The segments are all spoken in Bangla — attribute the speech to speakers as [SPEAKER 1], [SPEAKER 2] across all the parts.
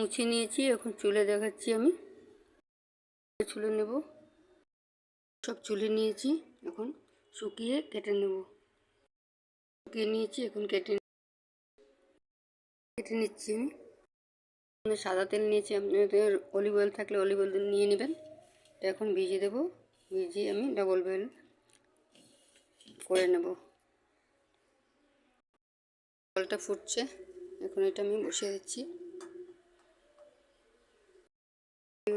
[SPEAKER 1] মুছে নিয়েছি, এখন চুলে দেখাচ্ছি আমি। চুলে নেব। সব চুলে নিয়েছি, এখন শুকিয়ে কেটে নেব। শুকিয়ে নিয়েছি, এখন কেটে কেটে নিচ্ছি আমি। সাদা তেল নিয়েছি আপনাদের অলিভ অয়েল থাকলে অলিভ অয়েল নিয়ে নেবেন। এখন ভিজিয়ে দেবো। ভিজিয়ে আমি ডবল বয়েল করে নেব। জলটা ফুটছে, এখন এটা আমি বসিয়ে দিচ্ছি।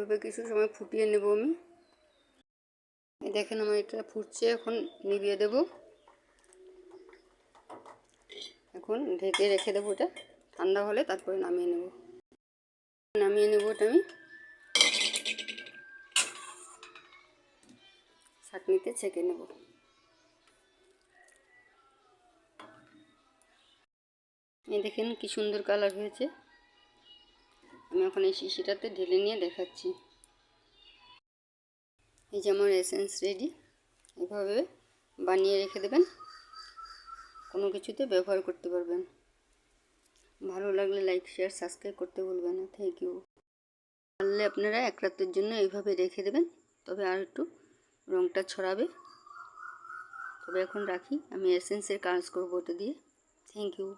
[SPEAKER 1] এইভাবে কিছু সময় ফুটিয়ে নেব আমি। দেখেন আমার এটা ফুটছে, এখন নিভিয়ে দেব। এখন ঢেকে রেখে দেবো এটা, ঠান্ডা হলে তারপরে নামিয়ে নেব। নামিয়ে নেব ওটা আমি। চাটনিতে ছেঁকে নেব। এই দেখেন কি সুন্দর কালার হয়েছে। আমি এখন এই শিশিটাতে ঢেলে নিয়ে দেখাচ্ছি। এই যে আমার এসেন্স রেডি এভাবে বানিয়ে রেখে দেবেন। কোনো কিছুতে ব্যবহার করতে পারবেন। ভালো লাগলে লাইক শেয়ার সাবস্ক্রাইব করতে ভুলবেন না। থ্যাংক ইউ পারলে আপনারা এক রাতের জন্য এইভাবে রেখে দেবেন, তবে আর একটু রঙটা ছড়াবে। তবে এখন রাখি, আমি এসেন্সের কাজ করব ওটা দিয়ে। Thank you